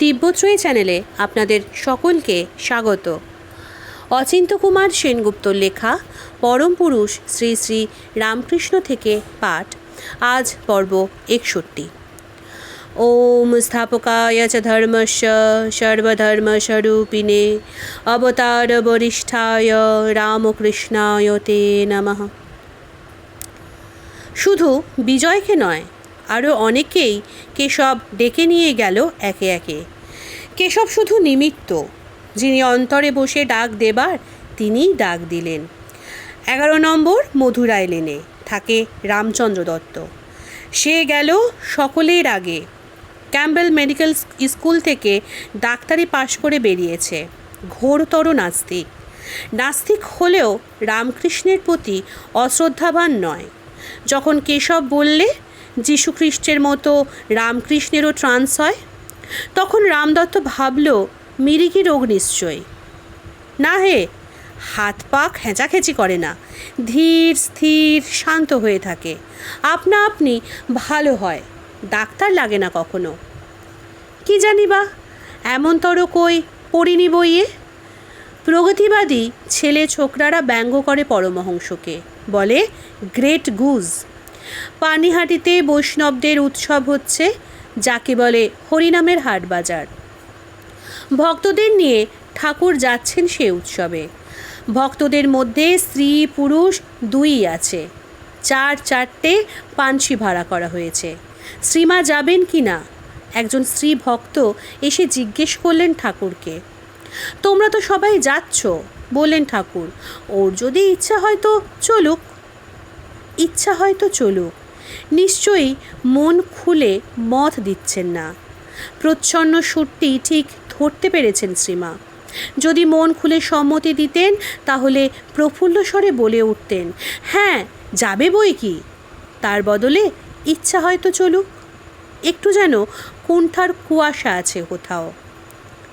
তিব্বত্রয়ী চ্যানেলে আপনাদের সকলকে স্বাগত। অচিন্ত কুমার সেনগুপ্তর লেখা পরম পুরুষ শ্রী শ্রী রামকৃষ্ণ থেকে পাঠ, আজ পর্ব একষট্টি। ওম স্থাপকায় চ ধর্মস্য সর্বধর্মস্বরূপিণে অবতার বরিষ্ঠায় রামকৃষ্ণায় তে নমঃ। শুধু বিজয়কে নয় আরও অনেকেই কেশব ডেকে নিয়ে গেল একে একে। কেশব শুধু নিমিত্ত। যিনি অন্তরে বসে ডাক দেবার, তিনিই ডাক দিলেন। এগারো নম্বর মধুরায় লেনে থাকে রামচন্দ্র দত্ত। সে গেল সকলের আগে। ক্যাম্বেল মেডিকেল স্কুল থেকে ডাক্তারি পাশ করে বেরিয়েছে। ঘোরতর নাস্তিক। নাস্তিক হলেও রামকৃষ্ণের প্রতি অশ্রদ্ধাবান নয়। যখন কেশব বললে যীশুখ্রিস্টের মতো রামকৃষ্ণেরও ট্রান্স হয়। তখন রামদত্ত ভাবল মিরিকি রোগ নিশ্চয়? না হে, হাত পা খেঁচাখেঁচি করে না, ধীর, স্থির, শান্ত হয়ে থাকে। আপনা আপনি ভালো হয়, ডাক্তার লাগে না কখনো। কি জানি বা এমনতর কই পড়িনি বইয়ে? প্রগতিবাদী ছেলে ছোকরারা ব্যঙ্গ করে পরমহংসকে, বলে গ্রেট গুজ। পানিহাটিতে বৈষ্ণবদের উৎসব হচ্ছে, যাকে বলে হরিনামের হাট বাজার। ভক্তদের নিয়ে ঠাকুর যাচ্ছেন সে উৎসবে। ভক্তদের মধ্যে স্ত্রী, পুরুষ দুই আছে। চার চারটে পানসি ভাড়া করা হয়েছে। শ্রীমা যাবেন কি না? একজন স্ত্রী ভক্ত এসে জিজ্ঞেস করলেন ঠাকুরকে। তোমরা তো সবাই যাচ্ছ, বললেন ঠাকুর। ওর যদি ইচ্ছা হয় তো চলুক ইচ্ছা হয়তো চলুক। নিশ্চয়ই মন খুলে মত দিচ্ছেন না। প্রচ্ছন্ন সুরটি ঠিক ধরতে পেরেছেন শ্রীমা। যদি মন খুলে সম্মতি দিতেন, তাহলে প্রফুল্ল স্বরে বলে উঠতেন হ্যাঁ যাবে বই কি? তার বদলে ইচ্ছা হয়তো চলুক। একটু যেন কুণ্ঠার কুয়াশা আছে কোথাও।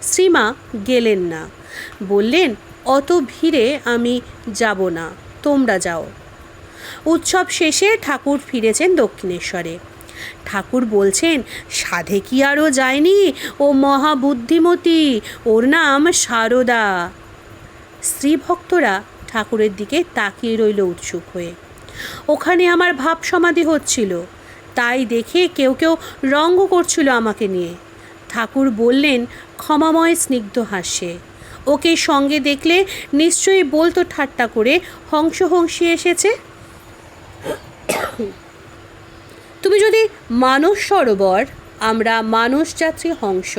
শ্রীমা গেলেন না। বললেন, অত ভিড়ে আমি যাব না, তোমরা যাও। উৎসব শেষে ঠাকুর ফিরেছেন দক্ষিণেশ্বরে। ঠাকুর বলছেন, সাধে কি আরও যায়নি? ও মহাবুদ্ধিমতী, ওর নাম সারদা। স্ত্রী ভক্তরা ঠাকুরের দিকে তাকিয়ে রইল উৎসুক হয়ে। ওখানে আমার ভাব সমাধি হচ্ছিল, তাই দেখে কেউ কেউ রঙ্গ করছিল আমাকে নিয়ে। ঠাকুর বললেন, ক্ষমাময় স্নিগ্ধ হাসে ওকে সঙ্গে দেখলে নিশ্চয়ই বলতো ঠাট্টা করে হংস হংসী এসেছে? তুমি যদি মানস সরোবর, আমরা মানুষ যাত্রী হংস।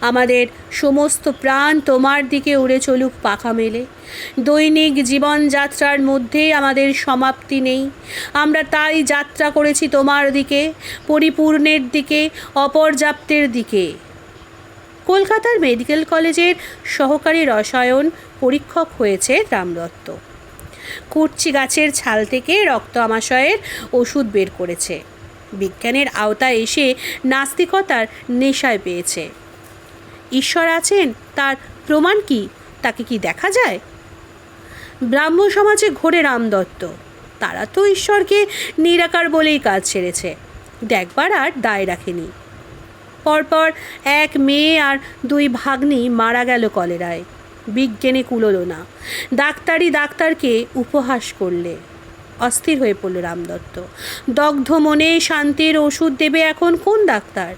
আমাদের সমস্ত প্রাণ তোমার দিকে উড়ে চলুক পাখা মেলে। দৈনিক জীবনযাত্রার মধ্যে আমাদের সমাপ্তি নেই। আমরা তাই যাত্রা করেছি তোমার দিকে, পরিপূর্ণের দিকে, অপর্যাপ্তের দিকে। কলকাতার মেডিকেল কলেজের সহকারী রসায়ন পরীক্ষক হয়েছে রামদত্ত। কুর্চি গাছের ছাল থেকে রক্ত আমাশয়ের ওষুধ বের করেছে। বিজ্ঞানের আওতায় এসে নাস্তিকতার নেশায় পেয়েছে। ঈশ্বর আছেন, তার প্রমাণ কি? তাকে কি দেখা যায়? ব্রাহ্ম সমাজে ঘোরে রামদত্ত তারা তো ঈশ্বরকে নিরাকার বলেই কাজ ছেড়েছে। দেখবার আর দায় রাখেনি। পরপর এক মেয়ে আর দুই ভাগ্নি মারা গেল কলেরায়। বিজ্ঞানে কুলোলো না ডাক্তারি ডাক্তারকে উপহাস করলে। অস্থির হয়ে পড়ল রামদত্ত দগ্ধ মনে শান্তির ওষুধ দেবে এখন কোন ডাক্তার?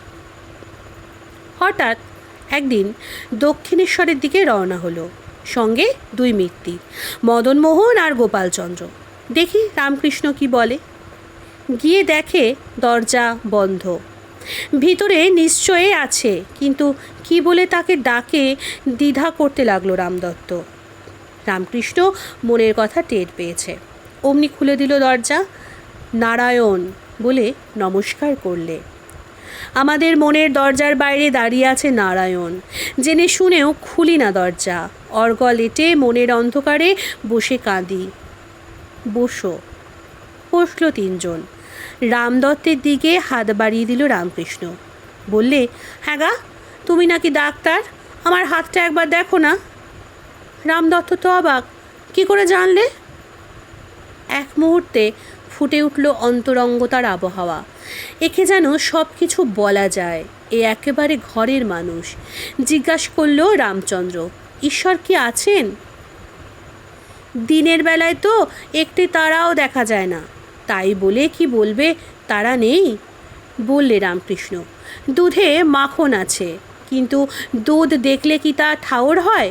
হঠাৎ একদিন দক্ষিণেশ্বরের দিকে রওনা হলো। সঙ্গে দুই মিত্তি, মদনমোহন আর গোপালচন্দ্র। দেখি রামকৃষ্ণ কি বলে। গিয়ে দেখে দরজা বন্ধ। ভিতরে নিশ্চয়ই আছে, কিন্তু কি বলে তাকে ডাকে দ্বিধা করতে লাগল রামদত্ত রামকৃষ্ণ মনের কথা টের পেয়েছে। অমনি খুলে দিল দরজা। নারায়ণ বলে নমস্কার করলে। আমাদের মনের দরজার বাইরে দাঁড়িয়ে আছে নারায়ণ। জেনে শুনেও খুলি না দরজা। অর্গল এটে মনের অন্ধকারে বসে কাঁদি। বসো। বসল তিনজন। রামদত্তের দিকে হাত বাড়িয়ে দিল রামকৃষ্ণ। বললে হ্যাঁ গা, তুমি নাকি ডাক্তার? আমার হাতটা একবার দেখো না। রামদত্ত তো অবাক, কি করে জানলে? এক মুহূর্তে ফুটে উঠল অন্তরঙ্গতার আবহাওয়া। একে যেন সব কিছু বলা যায়, এ একেবারে ঘরের মানুষ। জিজ্ঞাসা করল রামচন্দ্র, ঈশ্বর কি আছেন? দিনের বেলায় তো একটি তারাও দেখা যায় না। তাই বলে কি বলবে তারা নেই? বললে রামকৃষ্ণ, দুধে মাখন আছে, কিন্তু দুধ দেখলে কি তা ঠাওর হয়?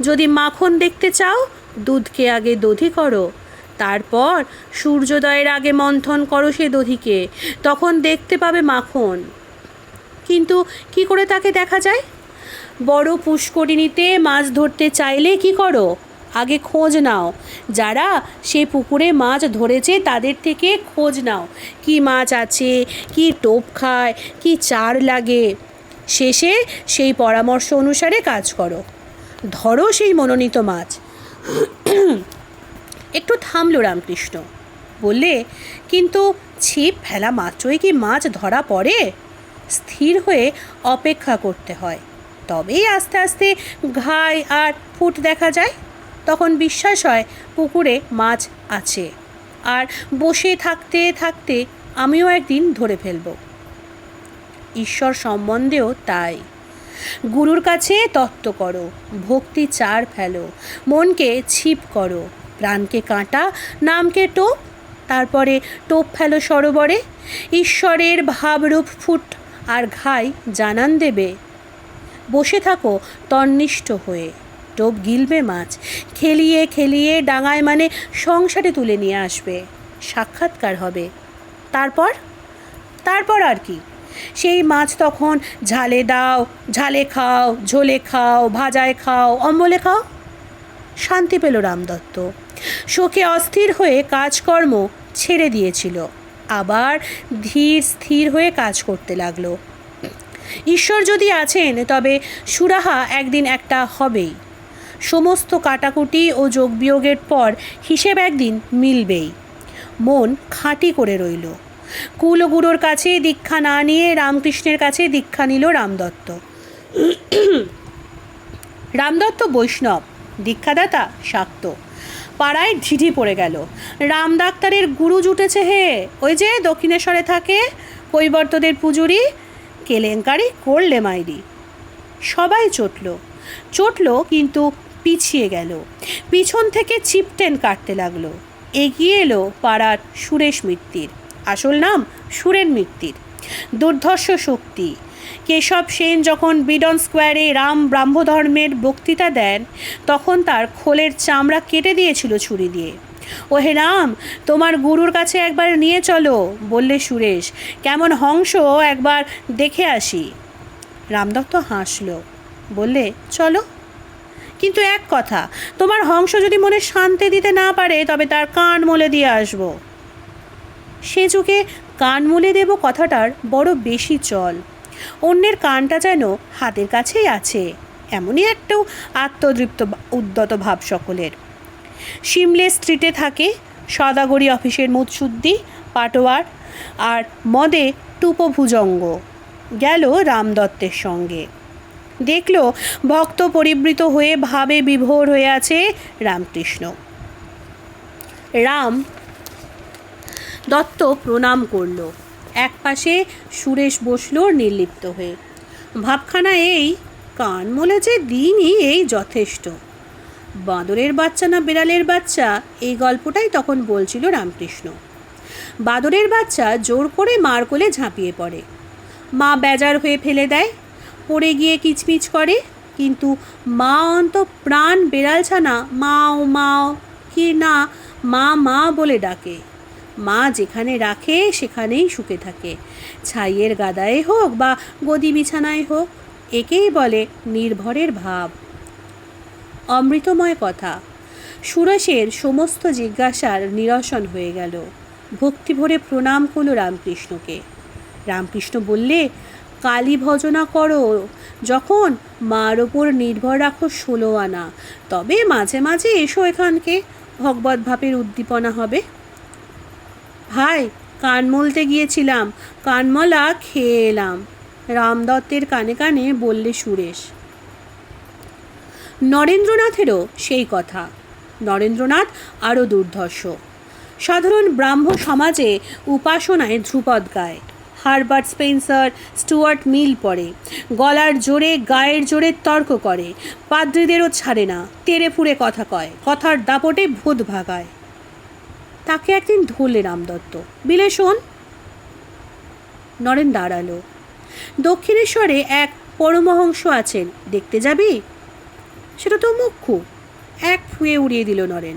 যদি মাখন দেখতে চাও, দুধকে আগে দধি করো, তারপর সূর্যোদয়ের আগে মন্থন করো সে দধিকে, তখন দেখতে পাবে মাখন। কিন্তু কি করে তাকে দেখা যায়? বড় পুষ্করিণীতে মাছ ধরতে চাইলে কি করো? আগে খোঁজ নাও। যারা সে পুকুরে মাছ ধরেছে তাদের থেকে খোঁজ নাও। কি মাছ আছে, কি টোপ খায়, কি চার লাগে? শেষে সেই পরামর্শ অনুসারে কাজ করো। ধরো সেই মনোনীত মাছ। একটু থামল রামকৃষ্ণ। বললে, কিন্তু ছিপ ফেলা মাত্রই কি মাছ ধরা পড়ে? স্থির হয়ে অপেক্ষা করতে হয়। তবেই আস্তে আস্তে ঘাই আর ফুট দেখা যায়। তখন বিশ্বাস হয় পুকুরে মাছ আছে। আর বসে থাকতে থাকতে আমিও একদিন ধরে ফেলব। ঈশ্বর সম্বন্ধেও তাই। গুরুর কাছে তত্ত্ব করো, ভক্তি চার ফেলো, মনকে ছিপ করো, প্রাণকে কাঁটা, নামকে টোপ, তারপরে টোপ ফেলো সরোবরে, ঈশ্বরের ভাবরূপ ফুট আর ঘাই জানান দেবে। বসে থাকো তন্নিষ্ঠ হয়ে। টোপ গিলবে মাছ। খেলিয়ে খেলিয়ে ডাঙায় মানে সংসারে তুলে নিয়ে আসবে। সাক্ষাৎকার হবে। তারপর? তারপর আর কি? সেই মাছ তখন ঝালে দাও, ঝালে খাও, ঝোলে খাও, ভাজায় খাও, অম্বলে খাও। শান্তি পেল রামদত্ত। শোকে অস্থির হয়ে কাজকর্ম ছেড়ে দিয়েছিল। আবার ধীর স্থির হয়ে কাজ করতে লাগল। ঈশ্বর যদি আছেন, তবে সুরাহা একদিন একটা হবেই। সমস্ত কাটাকুটি ও যোগবিয়োগের পর হিসেব একদিন মিলবেই। মন খাঁটি করে রইল। কুলগুরুর কাছে দীক্ষা না নিয়ে রামকৃষ্ণের কাছে দীক্ষা নিল রামদত্ত। রামদত্ত বৈষ্ণব, দীক্ষাদাতা শাক্ত। পাড়ায় ঢিঢি পড়ে গেল। রাম ডাক্তারের গুরু জুটেছে হে। ওই যে দক্ষিণেশ্বরে থাকে কৈবর্তদের পুজুরি, কেলেঙ্কারি করলে মাইরি। সবাই চটল। চটল কিন্তু পিছিয়ে গেল। পিছন থেকে চিপটেন কাটতে লাগল। এগিয়ে এলো পাড়ার সুরেশ মিত্তির। আসল নাম সুরেন মিত্তির। দুর্ধর্ষ শক্তি। কেশব সেন যখন বিডন স্কোয়ারে রাম ব্রাহ্মধর্মের বক্তৃতা দেন, তখন তার খোলের চামড়া কেটে দিয়েছিল ছুরি দিয়ে। ও হে রাম, তোমার গুরুর কাছে একবার নিয়ে চলো, বললে সুরেশ। কেমন হংস, একবার দেখে আসি। রামদত্ত হাসল। বললে, চলো। কিন্তু এক কথা, তোমার হংস যদি মনে শান্তি দিতে না পারে, তবে তার কান মলে দিয়ে আসব। সে যুগে কান মলে দেব কথাটার বড় বেশি চল। অন্যের কানটা যেন হাতের কাছেই আছে, এমনই একটু আত্মদৃপ্ত উদ্যত ভাব সকলের। সিমলে স্ট্রিটে থাকে সদাগরি অফিসের মুৎসুদ্দি পাটোয়ার আর মদে টুপভুজঙ্গ। গেল রামদত্তের সঙ্গে। দেখল ভক্ত পরিবৃত হয়ে ভাবে বিভোর হয়ে আছে রামকৃষ্ণ। রাম দত্ত প্রণাম করল। এক পাশে সুরেশ বসল নির্লিপ্ত হয়ে। ভাবখানা এই, কান মলে যে দিনই এই যথেষ্ট। বাঁদরের বাচ্চা না বিড়ালের বাচ্চা? এই গল্পটাই তখন বলছিল রামকৃষ্ণ। বাঁদরের বাচ্চা জোর করে মার কোলে ঝাঁপিয়ে পড়ে। মা বেজার হয়ে ফেলে দেয় পড়ে গিয়ে কিচমিচ করে, কিন্তু মা অন্ত প্রাণ বেড়াল ছানা, মাও মাও, কি না মা মা বলে ডাকে। মা যেখানে রাখে সেখানেই সুখে থাকে। ছাইয়ের গাদায় হোক বা গদি বিছানায় হোক, একেই বলে নির্ভরের ভাব। অমৃতময় কথা। সুরেশের সমস্ত জিজ্ঞাসার নিরসন হয়ে গেল। ভক্তি ভরে প্রণাম করল রামকৃষ্ণকে। রামকৃষ্ণ বললে কালী ভজনা করো। যখন মার ওপর নির্ভর রাখো ষোলো আনা। তবে মাঝে মাঝে এসো এখানকে। ভগবত ভাবের উদ্দীপনা হবে। ভাই, কান মলতে গিয়েছিলাম। কানমলা খেয়ে এলাম। রামদত্তের কানে কানে বললে সুরেশ। নরেন্দ্রনাথেরও সেই কথা। নরেন্দ্রনাথ আরও দুর্ধর্ষ। সাধারণ ব্রাহ্ম সমাজে উপাসনায় ধ্রুপদ গায়। হারবার্ট স্পেন্সার স্টুয়ার্ট মিল পড়ে। গলার জোরে, গায়ের জোরে তর্ক করে। পাদ্রীদেরও ছাড়ে না, তেরে ফুড়ে কথা কয়, কথার দাপটে ভূত ভাগায়। তাকে একদিন ধরলে রামদত্ত। বিলে শোন। নরেন দাঁড়াল। দক্ষিণেশ্বরে এক পরমহংস আছেন। দেখতে যাবি? সেটা তো মুখ্য। এক ফুয়ে উড়িয়ে দিল নরেন।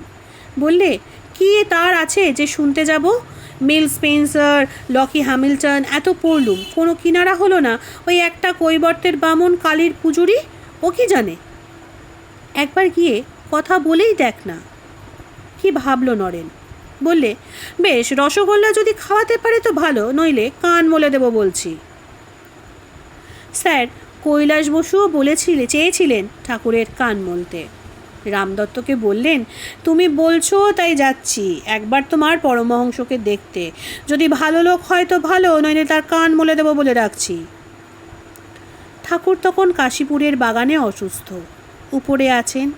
বললে, কি তার আছে যে শুনতে যাব? মিল স্পেন্সার, লকি হ্যামিল্টন, এত পড়লুম। কোনো কিনারা হলো না, ওই একটা কৈবর্তের বামন কালীর পুজুরি ও কি জানে? একবার গিয়ে কথা বলেই দেখ না। কি ভাবলো নরেন? বললে, বেশ, রসগোল্লা যদি খাওয়াতে পারে তো ভালো, নইলে কান মলে দেবো বলছি। স্যার, কৈলাস বসুও বলেছিলে, চেয়েছিলেন ঠাকুরের কান মলতে। রামদত্তকে বললেন, তুমি বলছো, তাই যাচ্ছি। একবার তোমার পরমহংসকে দেখতে। যদি ভালো লোক হয় তো ভালো, নইলে তার কান মলে দেবো বলে রাখছি ঠাকুর তখন কাশীপুরের বাগানে অসুস্থ। উপরে আছেন,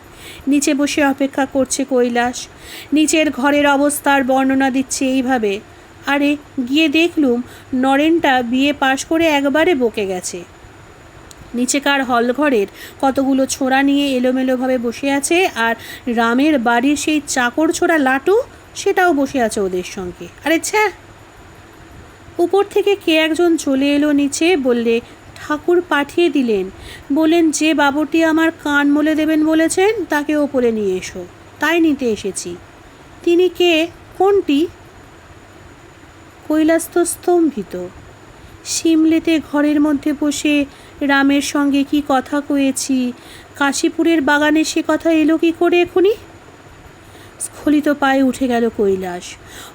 নিচে বসে অপেক্ষা করছে কৈলাস। নিচের ঘরের অবস্থার বর্ণনা দিচ্ছে এইভাবে, আরে, গিয়ে দেখলুম, নরেনটা বিয়ে পাশ করে একবারে বকে গেছে। নিচেকার হলঘরের কতগুলো ছোড়া নিয়ে এলোমেলোভাবে বসে আছে আর রামের বাড়ির সেই চাকর ছোড়া লাটু সেটাও বসে আছে ওদের সঙ্গে। আরে ছ্যা! উপর থেকে কে একজন চলে এলো নিচে বললে, ঠাকুর পাঠিয়ে দিলেন। বললেন, যে বাবুটি আমার কান মলে দেবেন বলেছেন, তাকে ওপরে নিয়ে এসো। তাই নিতে এসেছি। তিনি কে? কোনটি? কৈলাস স্তম্ভিত। সিমলেতে ঘরের মধ্যে বসে রামের সঙ্গে কি কথা কয়েছি? কাশীপুরের বাগানে সে কথা এলো কি করে এখনই স্খলিত পায়ে উঠে গেল কৈলাস।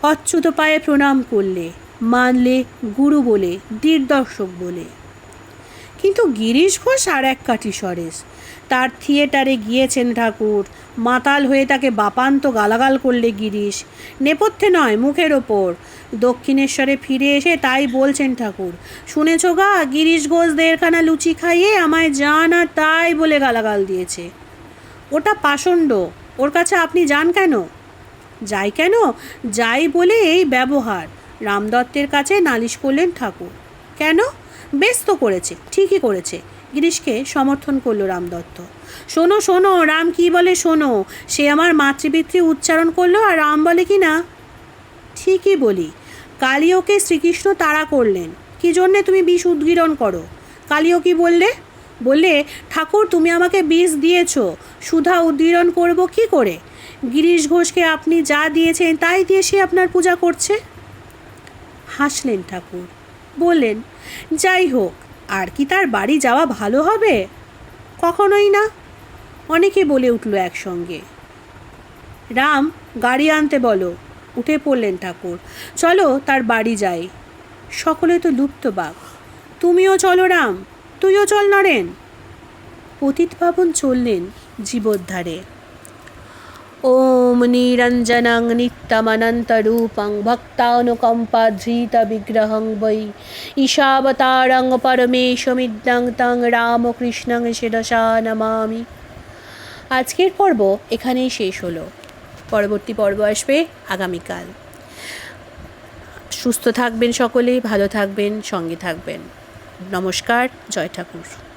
অচ্যুত পায়ে প্রণাম করলে, মানলে গুরু বলে, দীর্দর্শক বলে। কিন্তু গিরিশ ঘোষ আর এক কাটি সরেশ। তার থিয়েটারে গিয়েছেন ঠাকুর। মাতাল হয়ে তাকে বাপান্ত গালাগাল করলে গিরিশ। নেপথ্যে নয় মুখের ওপর। দক্ষিণেশ্বরে ফিরে এসে তাই বলছেন ঠাকুর, শুনেছ গা, গিরিশ ঘোষ দেড়খানা লুচি খাইয়ে আমায় যা না তাই বলে গালাগাল দিয়েছে। ওটা পাষণ্ড, ওর কাছে আপনি যান কেন? যাই কেন? যাই বলে এই ব্যবহার। রামদত্তের কাছে নালিশ করলেন ঠাকুর। কেন? বেশ তো করেছে, ঠিকই করেছে। গিরিশকে সমর্থন করল রামদত্ত শোনো শোনো, রাম কি বলে শোনো? সে আমার মাতৃপিতৃ উচ্চারণ করল আর রাম বলে কি না? ঠিকই বলি। কালী ওকে শ্রীকৃষ্ণ তাড়া করলেন। কি জন্যে তুমি বিষ উদ্গীরণ করো? কালীও কি বললে? বললে, ঠাকুর, তুমি আমাকে বিষ দিয়েছ। সুধা উদ্গীরণ করব কি করে? গিরিশ ঘোষকে আপনি যা দিয়েছেন তাই দিয়ে সে আপনার পূজা করছে? হাসলেন ঠাকুর। বললেন, যাই হোক আর কি তার বাড়ি যাওয়া ভালো হবে? কখনোই না। অনেকে বলে উঠল একসঙ্গে। রাম, গাড়ি আনতে বলো। উঠে পড়লেন ঠাকুর। চলো, তার বাড়ি যাই। সকলে তো লুপ্ত বাঘ। তুমিও চলো, রাম। তুইও চল, নরেন। পতিত পাবন চললেন জীবদ্ধারে। ওম নিরঞ্জনং নিত্যমনন্তরূপং ভক্তানুকম্পাধৃতবিগ্রহং বৈ ঈশাবতারং পরমেশমিদ্যং তং রামকৃষ্ণং শিরসা নমামি আজকের পর্ব এখানেই শেষ হলো। পরবর্তী পর্ব আসবে আগামীকাল। সুস্থ থাকবেন সকলে, ভালো থাকবেন, সঙ্গে থাকবেন। নমস্কার, জয় ঠাকুর।